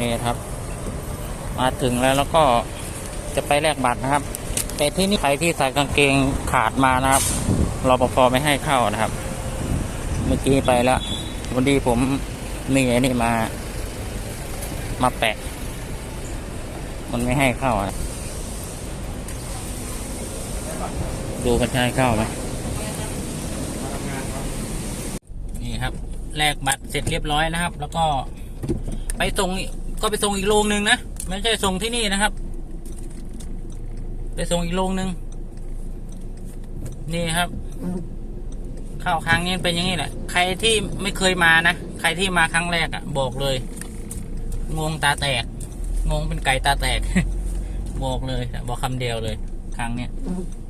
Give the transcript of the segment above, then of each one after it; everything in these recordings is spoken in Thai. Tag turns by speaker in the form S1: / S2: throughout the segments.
S1: นี่ครับ มาถึงแล้วแล้วก็จะไปแลกบัตรนะครับ แต่ที่นี่ใครที่ใส่กางเกงขาดมานะครับรปภไม่ให้เข้านะครับ เมื่อกี้ไปแล้ววันดีผมมีไอ้นี่มา มาแปะ มันไม่ให้เข้าอะดูกันจะให้เข้าไหมนี่ครับแลกบัตรเสร็จเรียบร้อยนะครับ แล้วก็ไปส่ง ก็ไปส่งอีกโรงหนึ่งนะ ไม่ใช่ส่งที่นี่นะครับ ไปส่งอีกโรงหนึ่งนี่ครับเข้าครั้งนี้เป็นอย่างนี้แหละ ใครที่ไม่เคยมานะ ใครที่มาครั้งแรกอะ่ะ บอกเลย งงตาแตก งงเป็นไก่ตาแตก บอกเลย บอกคำเดียวเลย ครั้งเนี้ยเนี่ย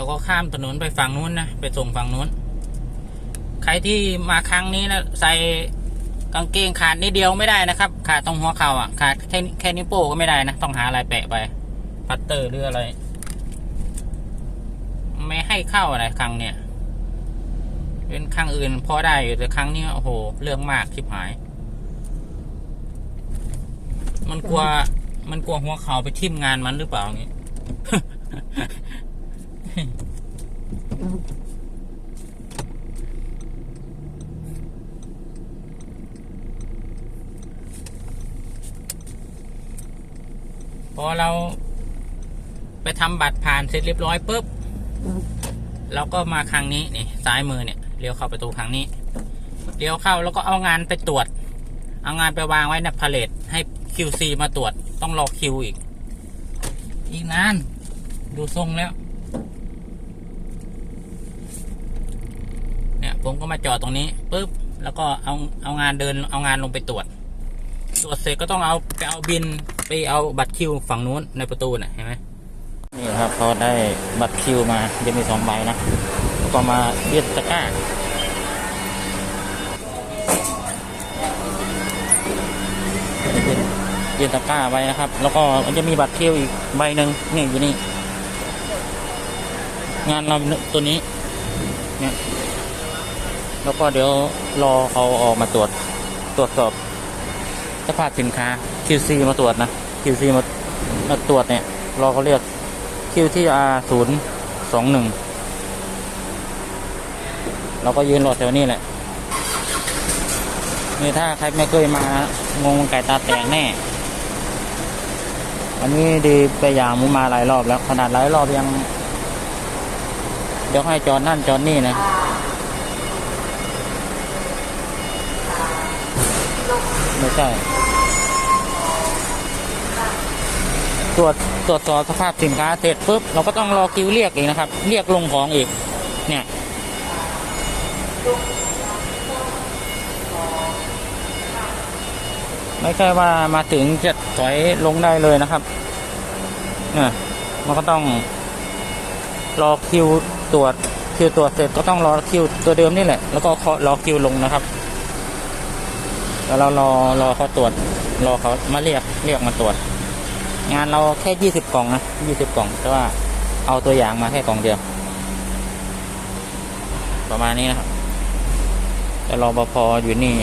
S1: เราก็ข้ามถนนไปฝั่งนู้นนะไปส่งฝั่งนู้น ใครที่มาครั้งนี้นะใส่กางเกงขาดนิดเดียวไม่ได้นะครับ ขาดตรงหัวเข่าอะขาดแค่แค่นิ้วโป้ก็ไม่ได้นะ ต้องหาอะไรแปะไปพัตเตอร์หรืออะไร ไม่ให้เข้าอะไรครั้งเนี่ย เป็นครั้งอื่นพอได้อยู่แต่ครั้งนี้โอ้โห เรื่องมากชิบหาย มันกลัวมันกลัวหัวเข่าไปทิ่มงานมันหรือเปล่าอย่างงี้ พอเราไปทำบัตรผ่านเสร็จเรียบร้อยปุ๊บเราก็มาครั้งนี้นี่ซ้ายมือเนี่ยเลี้ยวเข้าประตูครั้งนี้เลี้ยวเข้าแล้วก็เอางานไปตรวจ เอางานไปวางไว้ในพาเลทให้ QC มาตรวจต้องรอคิวอีก อีกนาน ดูทรงแล้ว เนี่ย ผมก็มาจอดตรงนี้ปุ๊บแล้วก็เอาเอางานเดินเอางานลงไปตรวจ ตรวจเสร็จก็ต้องเอาไปเอาบินไปเอาบัตรคิวฝั่งนู้นในประตูน่ะเห็นไหมนี่ครับเขาได้บัตรคิวมาจะมีสองใบนะแล้วก็มาเรียดตะกร้าเรียดตะกร้าไว้นะครับ แล้วก็มันจะมีบัตรคิวอีกใบหนึ่งนี่อยู่นี่งานเราตัวนี้เนี่ย แล้วก็เดี๋ยวรอเขาออกมาตรวจตรวจสอบสภาพสินค้า QC มาตรวจนะ QC มามาตรวจเนี่ยรอเขาเรียก QTR ศูนย์สองหนึ่งเราก็ยืนรอแถวนี้แหละนี่ถ้าใครไม่เคยมางงไก่ตาแตกแน่อันนี้ดีไปอย่างมุมาหลายรอบแล้วขนาดหลายรอบยังเดี๋ยวให้จอดนั่นจอดนี่นะ ไม่ใช่ ตรวจตรวจสอบสภาพสินค้าเสร็จปุ๊บเราก็ต้องรอคิวเรียกอีกนะครับ เรียกลงของอีก เนี่ยไม่ใช่ว่ามาถึงจะถอยลงได้เลยนะครับ เนี่ยมันก็ต้องรอคิวตรวจคิวตรวจเสร็จก็ต้องรอคิวตัวเดิมนี่แหละ แล้วก็รอคิวลงนะครับ แล้วเรารอรอเขาตรวจรอเขามาเรียกเรียกมาตรวจ งานเราแค่ยี่สิบกล่องนะยี่สิบกล่อง แต่ว่าเอาตัวอย่างมาแค่กล่องเดียว ประมาณนี้นะครับ แต่รอปภอยู่นี่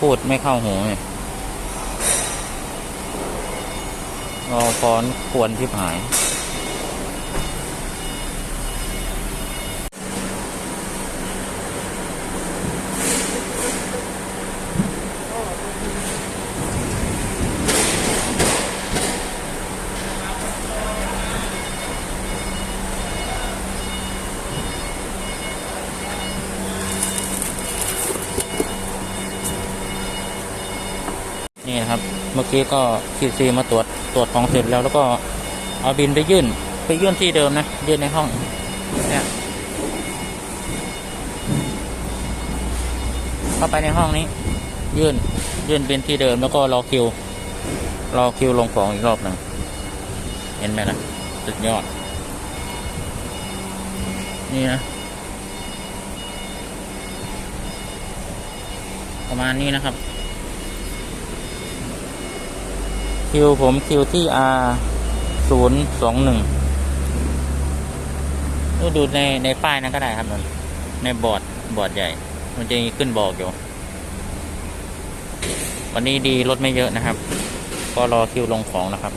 S1: พูดไม่เข้าหูเลยรอพรควรที่หาย นี่นะครับ เมื่อกี้ก็คีซีมาตรวจตรวจของเสร็จแล้วแล้วก็เอาบินไปยื่น ไปยื่นที่เดิมนะยื่นในห้องเนี่ยเข้าไปในห้องนี้ ยื่นยื่นเป็นที่เดิมแล้วก็รอคิว รอคิวลงของอีกรอบหนึ่งเห็นไหมนะสุดยอด นี่นะประมาณนี้นะครับ คิวผมคิวที่ R ศูนย์สองหนึ่งดูในในป้ายนั้นก็ได้ครับนนในบอร์ดบอร์ดใหญ่ มันจะมีขึ้นบอกอยู่ วันนี้ดีรถไม่เยอะนะครับ ก็รอคิวลงของนะครับ